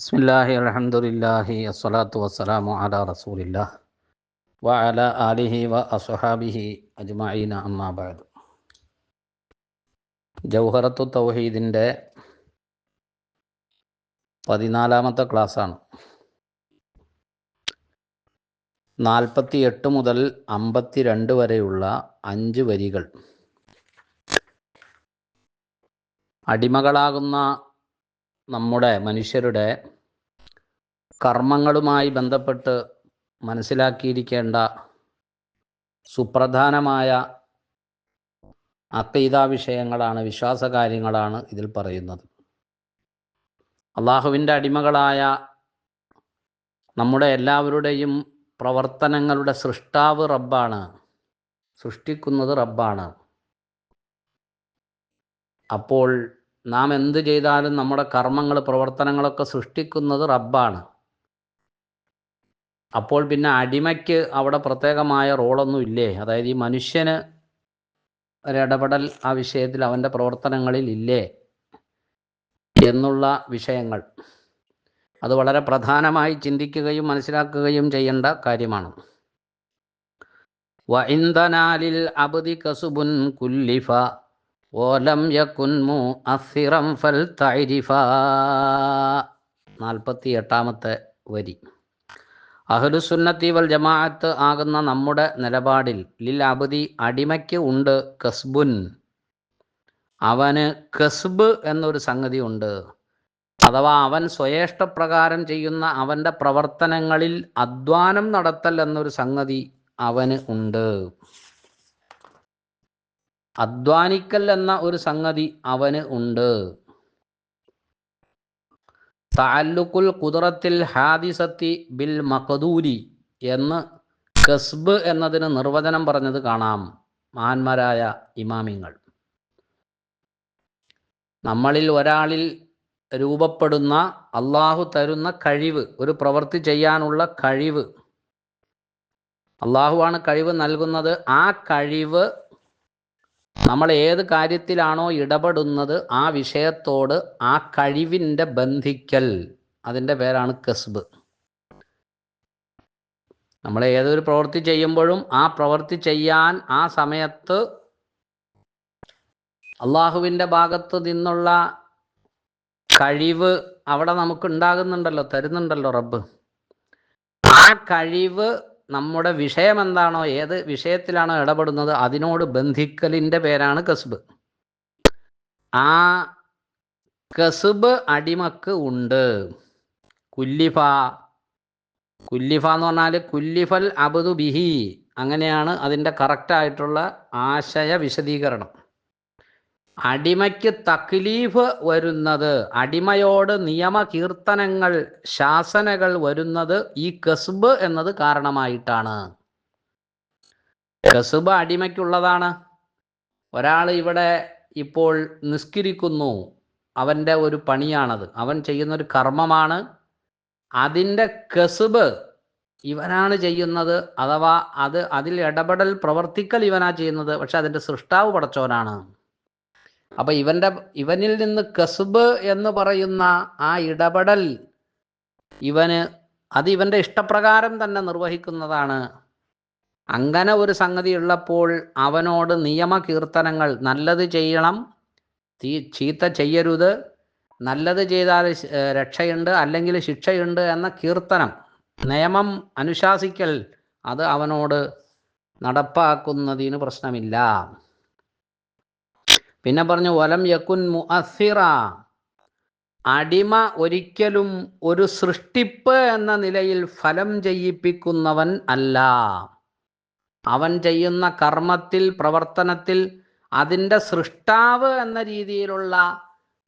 ബിസ്മില്ലാഹി അലഹമുല്ലാഹി അസ്സലാത്തു വസ്സലാമു അല റസൂലില്ലാ വ അല ആലിഹി വ അസുഹാബിഹി അജ്മഈന അമ്മാബാദ് ജൗഹറത്തു തൗഹീദിന്റെ പതിനാലാമത്തെ ക്ലാസ്സാണ്. നാൽപ്പത്തി എട്ട് മുതൽ അമ്പത്തി രണ്ട് വരെയുള്ള അഞ്ച് വരികൾ. അടിമകളാകുന്ന നമ്മുടെ മനുഷ്യരുടെ കർമ്മങ്ങളുമായി ബന്ധപ്പെട്ട് മനസ്സിലാക്കിയിരിക്കേണ്ട സുപ്രധാനമായ അക്കൈതാ വിഷയങ്ങളാണ് വിശ്വാസ കാര്യങ്ങളാണ് ഇതിൽ പറയുന്നത്. അള്ളാഹുവിന്റെ അടിമകളായ നമ്മുടെ എല്ലാവരുടെയും പ്രവർത്തനങ്ങളുടെ സൃഷ്ടാവ് റബ്ബാണ് സൃഷ്ടിക്കുന്നത് റബ്ബാണ്. അപ്പോൾ നാം എന്ത് ചെയ്താലും നമ്മുടെ കർമ്മങ്ങൾ പ്രവർത്തനങ്ങളൊക്കെ സൃഷ്ടിക്കുന്നത് റബ്ബാണ്. അപ്പോൾ പിന്നെ അടിമയ്ക്ക് അവിടെ പ്രത്യേകമായ റോളൊന്നും ഇല്ലേ? അതായത് ഈ മനുഷ്യന് ഒരിടപെടൽ ആ വിഷയത്തിൽ അവന്റെ പ്രവർത്തനങ്ങളിൽ ഇല്ലേ? എന്നുള്ള വിഷയങ്ങൾ. അത് വളരെ പ്രധാനമായി ചിന്തിക്കുകയും മനസ്സിലാക്കുകയും ചെയ്യേണ്ട കാര്യമാണ്. വൈന്ദനാലിൽ അബ്ദി കസുബുൻ കുല്ലിഫ ഓലം യകുൻ അസിറം ഫൽ തൈരിഫ നാൽപ്പത്തി എട്ടാമത്തെ വരി. അഹ്ലുസുന്നത്തി വൽ ജമാഅത്ത് ആകുന്ന നമ്മുടെ നിലപാടിൽ ലിൽ അബദി അടിമയ്ക്ക് ഉണ്ട് കസ്ബുൻ. അവന് കസ്ബ് എന്നൊരു സംഗതി ഉണ്ട്. അഥവാ അവൻ സ്വയേഷ്ടപ്രകാരം ചെയ്യുന്ന അവന്റെ പ്രവർത്തനങ്ങളിൽ അധ്വാനം നടത്തൽ എന്നൊരു സംഗതി അവന് ഉണ്ട്. അധ്വാനിക്കൽ എന്ന ഒരു സംഗതി അവന് ഉണ്ട്. താല്ലുക്കുൽ കുതിറത്തിൽ ഹാദിസത്തി ബിൽ മഖദൂരി എന്ന് കസ്ബ് എന്നതിന് നിർവചനം പറഞ്ഞത് കാണാം മഹാന്മാരായ ഇമാമിങ്ങൾ. നമ്മളിൽ ഒരാളിൽ രൂപപ്പെടുന്ന അള്ളാഹു തരുന്ന കഴിവ് ഒരു പ്രവൃത്തി ചെയ്യാനുള്ള കഴിവ് അള്ളാഹുവാണ് കഴിവ് നൽകുന്നത്. ആ കഴിവ് നമ്മൾ ഏത് കാര്യത്തിലാണോ ഇടപെടുന്നത് ആ വിഷയത്തോട് ആ കഴിവിന്റെ ബന്ധിക്കൽ. അതിന്റെ പേരാണ് കസ്ബ്. നമ്മൾ ഏതൊരു പ്രവൃത്തി ചെയ്യുമ്പോഴും ആ പ്രവൃത്തി ചെയ്യാൻ ആ സമയത്ത് അള്ളാഹുവിന്റെ ഭാഗത്ത് നിന്നുള്ള കഴിവ് അവിടെ നമുക്ക് ഉണ്ടാകുന്നുണ്ടല്ലോ തരുന്നുണ്ടല്ലോ റബ്ബ്. ആ കഴിവ് നമ്മുടെ വിഷയം എന്താണോ ഏത് വിഷയത്തിലാണോ ഇടപെടുന്നത് അതിനോട് ബന്ധിക്കലിന്റെ പേരാണ് കസുബ്. ആ കസുബ് അടിമക്ക് ഉണ്ട്. കുല്ലിഫ കുല്ലിഫ എന്ന് പറഞ്ഞാൽ കുല്ലിഫൽ അബുദു ബിഹി അങ്ങനെയാണ് അതിന്റെ കറക്റ്റായിട്ടുള്ള ആശയ വിശദീകരണം. അടിമയ്ക്ക് തക്ലീഫ് വരുന്നത് അടിമയോട് നിയമ കീർത്തനങ്ങൾ ശാസനകൾ വരുന്നത് ഈ കസ്ബ് എന്നത് കാരണമായിട്ടാണ്. കസ്ബ് അടിമയ്ക്കുള്ളതാണ്. ഒരാൾ ഇവിടെ ഇപ്പോൾ നിസ്കരിക്കുന്നു. അവന്റെ ഒരു പണിയാണത്. അവൻ ചെയ്യുന്ന ഒരു കർമ്മമാണ്. അതിന്റെ കസ്ബ് ഇവനാണ് ചെയ്യുന്നത് അഥവാ അത് അതിൽ ഇടപെടൽ പ്രവർത്തിക്കൽ ഇവനാ ചെയ്യുന്നത്. പക്ഷെ അതിന്റെ സൃഷ്ടാവ് പടച്ചവനാണ്. അപ്പൊ ഇവന്റെ ഇവനിൽ നിന്ന് കസുബ് എന്ന് പറയുന്ന ആ ഇടപെടൽ ഇവന് അത് ഇവന്റെ ഇഷ്ടപ്രകാരം തന്നെ നിർവഹിക്കുന്നതാണ്. അങ്ങനെ ഒരു സംഗതി ഉള്ളപ്പോൾ അവനോട് നിയമ കീർത്തനങ്ങൾ നല്ലത് ചെയ്യണം തീ ചീത്ത ചെയ്യരുത് നല്ലത് ചെയ്താൽ രക്ഷയുണ്ട് അല്ലെങ്കിൽ ശിക്ഷയുണ്ട് എന്ന കീർത്തനം നിയമം അനുശാസിക്കൽ അത് അവനോട് നടപ്പാക്കുന്നതിന് പ്രശ്നമില്ല. പിന്നെ പറഞ്ഞു വലം യക്കുൻ മുഅസിറ അടിമ ഒരിക്കലും ഒരു സൃഷ്ടിപ്പ് എന്ന നിലയിൽ ഫലം ചെയ്യിപ്പിക്കുന്നവൻ അല്ല. അവൻ ചെയ്യുന്ന കർമ്മത്തിൽ പ്രവർത്തനത്തിൽ അതിന്റെ സൃഷ്ടാവ് എന്ന രീതിയിലുള്ള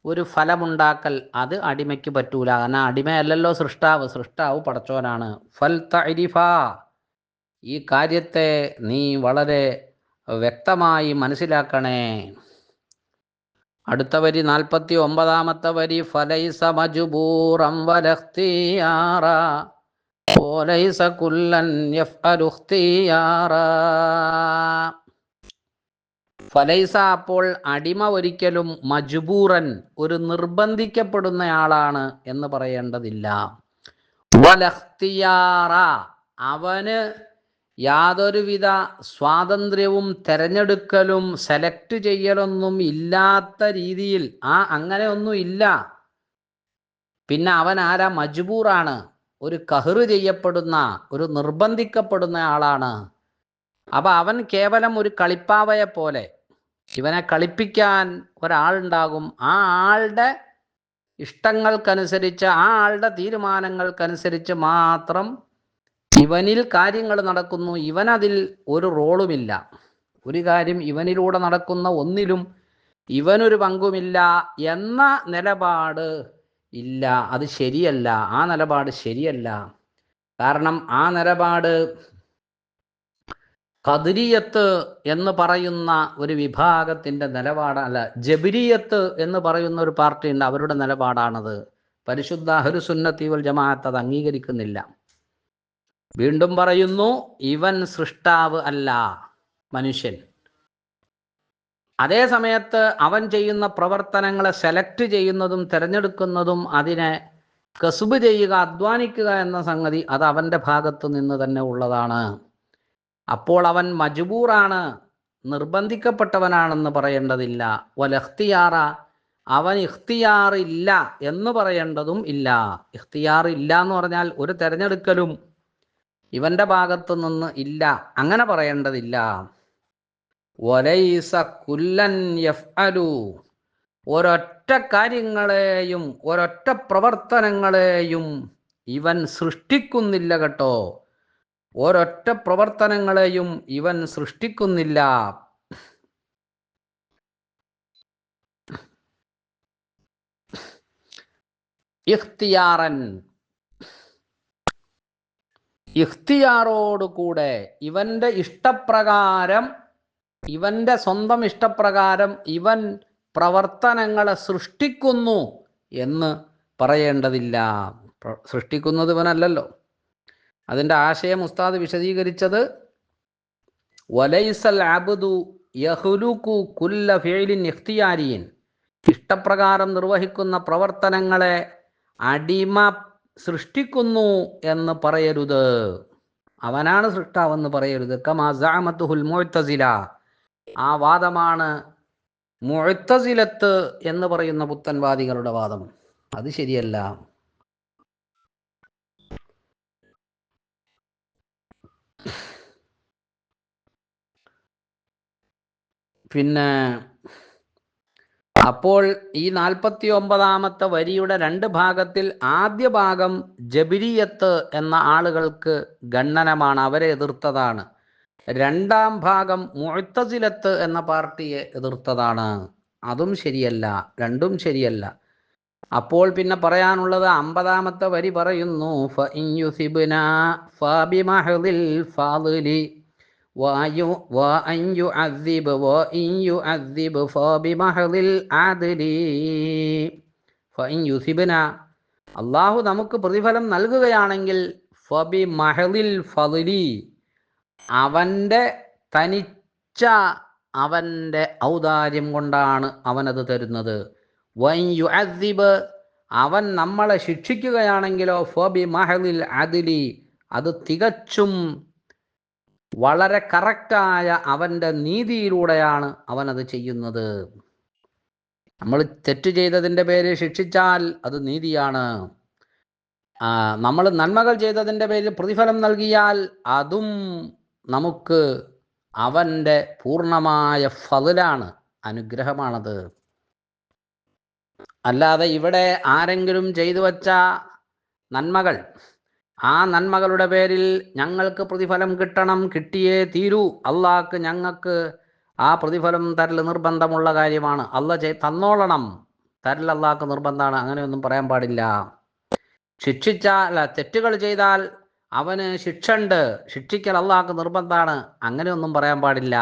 ഒരു ഫലമുണ്ടാക്കൽ അത് അടിമയ്ക്ക് പറ്റൂല. കാരണം അടിമയല്ലല്ലോ സൃഷ്ടാവ്. സൃഷ്ടാവ് പടച്ചോനാണ് ഫൽ തരിഫ ഈ കാര്യത്തെ നീ വളരെ വ്യക്തമായി മനസ്സിലാക്കണേ. അടുത്ത വരി നാൽപ്പത്തി ഒമ്പതാമത്തെ വരി ഫലൈസ മജുബൂറം വലഹ്തിയാറ യഫ്അലു ഇഖ്തിയാറ ഫലൈസ അപ്പോൾ അടിമ ഒരിക്കലും മജുബൂറൻ ഒരു നിർബന്ധിക്കപ്പെടുന്ന ആളാണ് എന്ന് പറയേണ്ടതില്ല. അവന് യാതൊരുവിധ സ്വാതന്ത്ര്യവും തെരഞ്ഞെടുക്കലും സെലക്ട് ചെയ്യലൊന്നും ഇല്ലാത്ത രീതിയിൽ ആ അങ്ങനെ ഒന്നും ഇല്ല. പിന്നെ അവൻ ആരാ? മജ്ബൂറാണ്. ഒരു കഹറ് ചെയ്യപ്പെടുന്ന ഒരു നിർബന്ധിക്കപ്പെടുന്ന ആളാണ്. അപ്പൊ അവൻ കേവലം ഒരു കളിപ്പാവയെ പോലെ ഇവനെ കളിപ്പിക്കാൻ ഒരാളുണ്ടാകും ആ ആളുടെ ഇഷ്ടങ്ങൾക്കനുസരിച്ച് ആ ആളുടെ തീരുമാനങ്ങൾക്കനുസരിച്ച് മാത്രം ഇവനിൽ കാര്യങ്ങൾ നടക്കുന്നു. ഇവനതിൽ ഒരു റോളുമില്ല. ഒരു കാര്യം ഇവനിലൂടെ നടക്കുന്ന ഒന്നിലും ഇവനൊരു പങ്കുമില്ല എന്ന നിലപാട് ഇല്ല. അത് ശരിയല്ല. ആ നിലപാട് ശരിയല്ല. കാരണം ആ നിലപാട് കതിരിയത്ത് എന്ന് പറയുന്ന ഒരു വിഭാഗത്തിന്റെ നിലപാടല്ല ജബിരിയത്ത് എന്ന് പറയുന്ന ഒരു പാർട്ടിയുണ്ട്. അവരുടെ നിലപാടാണത്. പരിശുദ്ധ ഹരുസുന്നത്തീവൽ ജമാഅത്ത് അത് അംഗീകരിക്കുന്നില്ല. വീണ്ടും പറയുന്നു ഇവൻ സൃഷ്ടാവ് അല്ല മനുഷ്യൻ. അതേ സമയത്ത് അവൻ ചെയ്യുന്ന പ്രവർത്തനങ്ങളെ സെലക്ട് ചെയ്യുന്നതും തിരഞ്ഞെടുക്കുന്നതും അതിനെ കസുബ് ചെയ്യുക അധ്വാനിക്കുക എന്ന സംഗതി അത് അവന്റെ ഭാഗത്ത് നിന്ന് തന്നെ ഉള്ളതാണ്. അപ്പോൾ അവൻ മജബൂറാണ് നിർബന്ധിക്കപ്പെട്ടവനാണെന്ന് പറയേണ്ടതില്ല. ഒലഹ്തിയാറ അവൻ ഇഖ്തിയാർ ഇല്ല എന്ന് പറയേണ്ടതും ഇല്ല. ഇഖ്തിയാർ ഇല്ല എന്ന് പറഞ്ഞാൽ ഒരു തെരഞ്ഞെടുക്കലും ഇവന്റെ ഭാഗത്തു നിന്ന് ഇല്ല അങ്ങനെ പറയേണ്ടതില്ല. ഒലൈസ കുല്ലൻ യഫ്അലു. ഒരൊറ്റ കാര്യങ്ങളെയും ഒരൊറ്റ പ്രവർത്തനങ്ങളെയും ഇവൻ സൃഷ്ടിക്കുന്നില്ല കേട്ടോ. ഒരൊറ്റ പ്രവർത്തനങ്ങളെയും ഇവൻ സൃഷ്ടിക്കുന്നില്ല. ഇഖ്തിയാറൻ ഇഖ്തിയാറോടുകൂടെ ഇവന്റെ ഇഷ്ടപ്രകാരം ഇവന്റെ സ്വന്തം ഇഷ്ടപ്രകാരം ഇവൻ പ്രവർത്തനങ്ങളെ സൃഷ്ടിക്കുന്നു എന്ന് പറയേണ്ടതില്ല. സൃഷ്ടിക്കുന്നത് ഇവനല്ലല്ലോ. അതിന്റെ ആശയം ഉസ്താദ് വിശദീകരിച്ചത് വലൈസൽ അബ്ദു യഹുലുക്കു കുല്ല ഫിഅലിൻ ഇഖ്തിയാരിയൻ ഇഷ്ടപ്രകാരം നിർവഹിക്കുന്ന പ്രവർത്തനങ്ങളെ അടിമ സൃഷ്ടിക്കുന്നു എന്ന് പറയരുത്. അവനാണ് സൃഷ്ടാവെന്ന് പറയരുത്. മുഅ്തസില. ആ വാദമാണ് മുഅ്തസിലത്ത് എന്ന് പറയുന്ന പുത്തൻവാദികളുടെ വാദം. അത് ശരിയല്ല. പിന്നെ അപ്പോൾ ഈ നാൽപ്പത്തി ഒമ്പതാമത്തെ വരിയുടെ രണ്ട് ഭാഗത്തിൽ ആദ്യ ഭാഗം ജബിരിയത്ത് എന്ന ആളുകൾക്ക് ഗണ്ണനമാണ് അവരെ എതിർത്തതാണ്. രണ്ടാം ഭാഗം മുഴത്തസിലത്ത് എന്ന പാർട്ടിയെ എതിർത്തതാണ്. അതും ശരിയല്ല രണ്ടും ശരിയല്ല. അപ്പോൾ പിന്നെ പറയാനുള്ളത് അമ്പതാമത്തെ വരി പറയുന്നു അള്ളാഹു നമുക്ക് പ്രതിഫലം നൽകുകയാണെങ്കിൽ അവന്റെ തനിച്ച അവന്റെ ഔദാര്യം കൊണ്ടാണ് അവനത് തരുന്നത്. യു അവൻ നമ്മളെ ശിക്ഷിക്കുകയാണെങ്കിലോ ഫോബി മഹലിൽ അതിലി അത് തികച്ചും വളരെ കറക്റ്റായ അവന്റെ നീതിയിലൂടെയാണ് അവനത് ചെയ്യുന്നത്. നമ്മൾ തെറ്റ് ചെയ്തതിന്റെ പേര് ശിക്ഷിച്ചാൽ അത് നീതിയാണ്. നമ്മൾ നന്മകൾ ചെയ്തതിന്റെ പേരിൽ പ്രതിഫലം നൽകിയാൽ അതും നമുക്ക് അവന്റെ പൂർണമായ ഫതിലാണ് അനുഗ്രഹമാണത്. അല്ലാതെ ഇവിടെ ആരെങ്കിലും ചെയ്തു വച്ച നന്മകൾ ആ നന്മകളുടെ പേരിൽ ഞങ്ങൾക്ക് പ്രതിഫലം കിട്ടണം കിട്ടിയേ തീരൂ. അള്ളാഹ്ക്ക് ഞങ്ങൾക്ക് ആ പ്രതിഫലം തരൽ നിർബന്ധമുള്ള കാര്യമാണ്. അല്ല ചെയ് തന്നോളണം. തരൽ അള്ളാഹ്ക്ക് നിർബന്ധമാണ്. അങ്ങനെയൊന്നും പറയാൻ പാടില്ല. ശിക്ഷിച്ചാൽ തെറ്റുകൾ ചെയ്താൽ അവന് ശിക്ഷ ഉണ്ട് ശിക്ഷിക്കൽ അള്ളാഹ്ക്ക് നിർബന്ധമാണ്. അങ്ങനെയൊന്നും പറയാൻ പാടില്ല.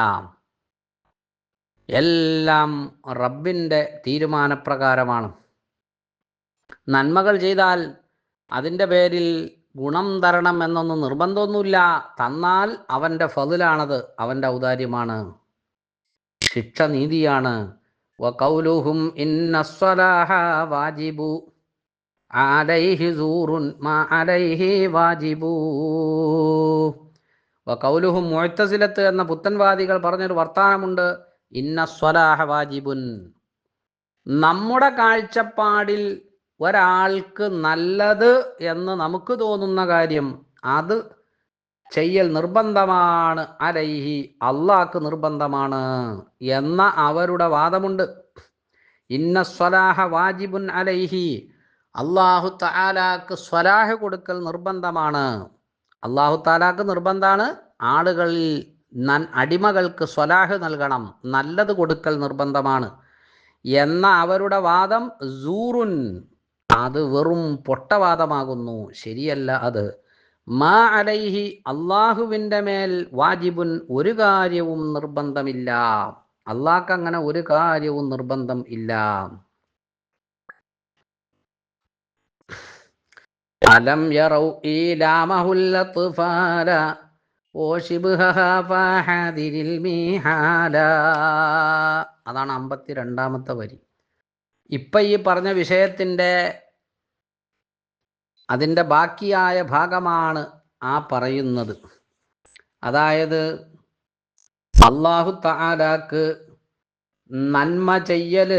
എല്ലാം റബ്ബിന്റെ തീരുമാനപ്രകാരമാണ്. നന്മകൾ ചെയ്താൽ അതിന്റെ പേരിൽ ഗുണം തരണം എന്നൊന്നും നിർബന്ധമൊന്നുമില്ല. തന്നാൽ അവന്റെ ഫതിലാണത്. അവന്റെ ഔദാര്യമാണ്. ശിക്ഷ നീതിയാണ്. വകൗലുഹും വാജിബു. മാ അലൈഹി വാജിബു. വകൗലുഹും എന്ന പുത്തൻവാദികൾ പറഞ്ഞൊരു വർത്താനമുണ്ട്. ഇന്നസ്വലാഹ വാജിബുൻ. നമ്മുടെ കാഴ്ചപ്പാടിൽ ഒരാൾക്ക് നല്ലത് എന്ന് നമുക്ക് തോന്നുന്ന കാര്യം അത് ചെയ്യൽ നിർബന്ധമാണ്. അലൈഹി അള്ളാഹ്ക്ക് നിർബന്ധമാണ് എന്ന അവരുടെ വാദമുണ്ട്. ഇന്ന സ്വലാഹ വാജിബുൻ അലൈഹി. അള്ളാഹു താലാക്ക് സ്വലാഹ കൊടുക്കൽ നിർബന്ധമാണ്. അള്ളാഹു താലാക്ക് നിർബന്ധമാണ്. ആളുകളിൽ നൻ അടിമകൾക്ക് സ്വലാഹ് നൽകണം. നല്ലത് കൊടുക്കൽ നിർബന്ധമാണ്. എന്ന അവരുടെ വാദം സൂറുൻ അത് വെറും പൊട്ടവാദമാകുന്നു. ശരിയല്ല അത്. മാ അലൈഹി അള്ളാഹുവിന്റെ മേൽ വാജിബുൻ ഒരു കാര്യവും നിർബന്ധമില്ല. അള്ളാഹ്ക്ക് അങ്ങനെ ഒരു കാര്യവും നിർബന്ധം ഇല്ല. അലം യറൗ അതാണ് അമ്പത്തി രണ്ടാമത്തെ വരി. ഇപ്പൊ ഈ പറഞ്ഞ വിഷയത്തിന്റെ അതിന്റെ ബാക്കിയായ ഭാഗമാണ് ആ പറയുന്നത്. അതായത് അള്ളാഹു താലാക്ക് നന്മ ചെയ്യൽ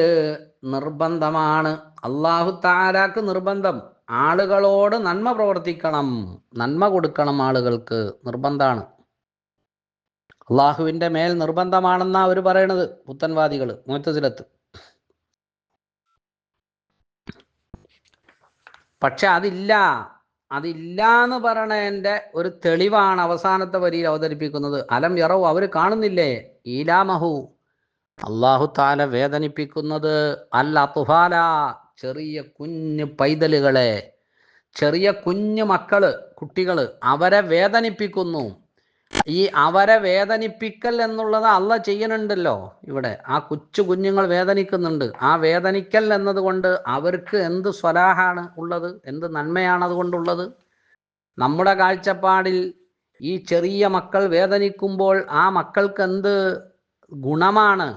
നിർബന്ധമാണ്. അള്ളാഹു താലാക്ക് നിർബന്ധം. ആളുകളോട് നന്മ പ്രവർത്തിക്കണം. നന്മ കൊടുക്കണം ആളുകൾക്ക് നിർബന്ധമാണ്. അള്ളാഹുവിന്റെ മേൽ നിർബന്ധമാണെന്നാണ് അവർ പറയണത് പുത്തൻവാദികൾ മുത്തസിലത്ത് പക്ഷെ അതില്ല. അതില്ല എന്ന് പറയണതിന്റെ ഒരു തെളിവാണ് അവസാനത്തെ വരിയിൽ അവതരിപ്പിക്കുന്നത്. അലം യറവ് അവർ കാണുന്നില്ലേ? ഈലാമഹു. അള്ളാഹു താല വേദനിപ്പിക്കുന്നത് അല്ല തുഹാല ചെറിയ കുഞ്ഞു പൈതലുകളെ. ചെറിയ കുഞ്ഞു മക്കൾ കുട്ടികൾ അവരെ വേദനിപ്പിക്കുന്നു. ഈ അവരെ വേദനിപ്പിക്കൽ എന്നുള്ളത് അല്ല ചെയ്യണുണ്ടല്ലോ ഇവിടെ. ആ കൊച്ചു കുഞ്ഞുങ്ങൾ വേദനിക്കുന്നുണ്ട്. ആ വേദനിക്കൽ എന്നതുകൊണ്ട് അവർക്ക് എന്ത് സ്വലാഹാണ് ഉള്ളത്? എന്ത് നന്മയാണ് അതുകൊണ്ടുള്ളത്? നമ്മുടെ കാഴ്ചപ്പാടിൽ ഈ ചെറിയ മക്കൾ വേദനിക്കുമ്പോൾ ആ മക്കൾക്ക് എന്ത് ഗുണമാണ്?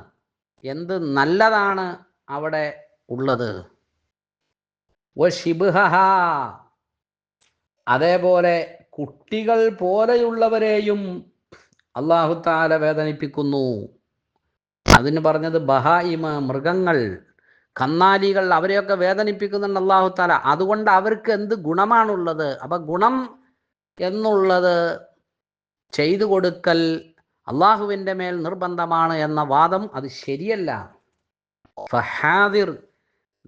എന്ത് നല്ലതാണ് അവിടെ ഉള്ളത്? ഒ ശിബുഹ അതേപോലെ കുട്ടികൾ പോലെയുള്ളവരെയും അള്ളാഹു താല വേദനിപ്പിക്കുന്നു. അതിന് പറഞ്ഞത് ബഹായിമ മൃഗങ്ങൾ കന്നാലികൾ അവരെയൊക്കെ വേദനിപ്പിക്കുന്നുണ്ട് അള്ളാഹു താല അതുകൊണ്ട് അവർക്ക് എന്ത് ഗുണമാണുള്ളത്? അപ്പൊ ഗുണം എന്നുള്ളത് ചെയ്തു കൊടുക്കൽ അള്ളാഹുവിന്റെ മേൽ നിർബന്ധമാണ് എന്ന വാദം അത് ശരിയല്ല. ഫഹാദിർ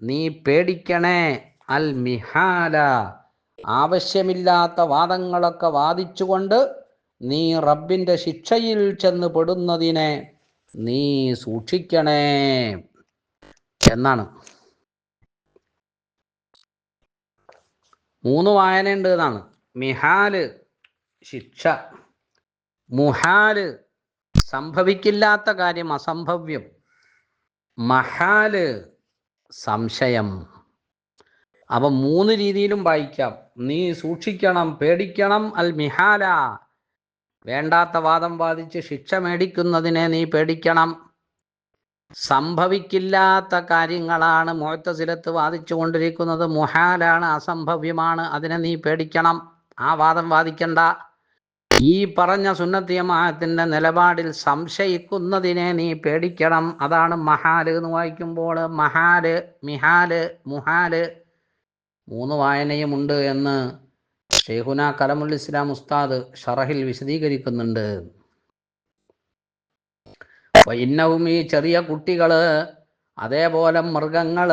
നീ പേടിക്കണേ. അൽ മിഹാല ആവശ്യമില്ലാത്ത വാദങ്ങളൊക്കെ വാദിച്ചുകൊണ്ട് നീ റബ്ബിന്റെ ശിക്ഷയിൽ ചെന്ന് പെടുന്നതിനെ നീ സൂക്ഷിക്കണേ. എന്നാണ്. മൂന്ന് വായനയുണ്ട് എന്നാണ് മിഹാൽ ശിക്ഷ. മുഹാൽ സംഭവിക്കില്ലാത്ത കാര്യം അസംഭവ്യം. മഹാൽ സംശയം. അവ മൂന്ന് രീതിയിലും വായിക്കാം. നീ സൂക്ഷിക്കണം പേടിക്കണം. അൽ മിഹാല. വേണ്ടാത്ത വാദം വാദിച്ച് ശിക്ഷ മേടിക്കുന്നതിനെ നീ പേടിക്കണം. സംഭവിക്കില്ലാത്ത കാര്യങ്ങളാണ് മുഴത്തസിലത്ത് വാദിച്ചു കൊണ്ടിരിക്കുന്നത്. മുഹാലാണ് അസംഭവ്യമാണ്. അതിനെ നീ പേടിക്കണം. ആ വാദം വാദിക്കണ്ട. ഈ പറഞ്ഞ സുന്നത്തിയമാഹത്തിന്റെ നിലപാടിൽ സംശയിക്കുന്നതിനെ നീ പേടിക്കണം. അതാണ് മഹാൽ എന്ന് വായിക്കുമ്പോൾ മഹാൽ മിഹാൽ മുഹാൽ മൂന്ന് വായനയുമുണ്ട് എന്ന് ഷെയ്ഖുന കലമുൽ ഇസ്ലാം ഉസ്താദ് ഷറഹിൽ വിശദീകരിക്കുന്നുണ്ട്. ഇന്നവും ഈ ചെറിയ കുട്ടികൾ അതേപോലെ മൃഗങ്ങൾ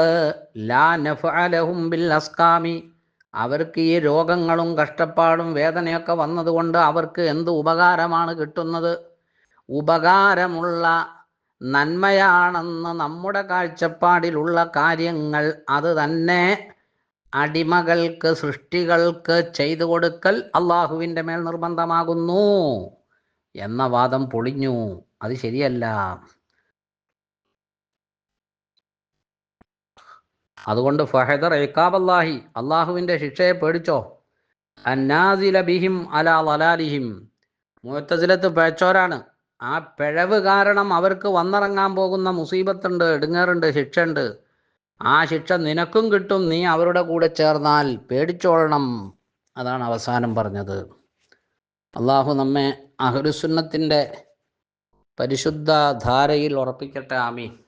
ലാ നഫ്അലഹും ബിൽ അസ്കാമി. അവർക്ക് ഈ രോഗങ്ങളും കഷ്ടപ്പാടും വേദനയൊക്കെ വന്നതുകൊണ്ട് അവർക്ക് എന്ത് ഉപകാരമാണ് കിട്ടുന്നത്? ഉപകാരമുള്ള നന്മയാണെന്ന് നമ്മുടെ കാഴ്ചപ്പാടിലുള്ള കാര്യങ്ങൾ അത് തന്നെ അടിമകൾക്ക് സൃഷ്ടികൾക്ക് ചെയ്തു കൊടുക്കൽ അള്ളാഹുവിന്റെ മേൽ നിർബന്ധമാകുന്നു എന്ന വാദം പൊളിഞ്ഞു. അത് ശരിയല്ല. അതുകൊണ്ട് ഫഹദർ ഏക്കാബ് അള്ളാഹി അള്ളാഹുവിന്റെ ശിക്ഷയെ പേടിച്ചോ? അന്നാസില ബിഹിം അലാ ലലാലിഹിം മുത്തസിലത്ത് പേച്ചോരാണ് ആ പിഴവ് കാരണം അവർക്ക് വന്നിറങ്ങാൻ പോകുന്ന മുസീബത്തുണ്ട് ഇടുങ്ങാറുണ്ട് ശിക്ഷയുണ്ട്. ആ ശിക്ഷ നിനക്കും കിട്ടും നീ അവരുടെ കൂടെ ചേർന്നാൽ പേടിച്ചോളണം. അതാണ് അവസാനം പറഞ്ഞത്. അള്ളാഹു നമ്മെ അഹുരുസുന്നത്തിന്റെ പരിശുദ്ധ ധാരയിൽ ഉറപ്പിക്കട്ടെ. ആമീൻ.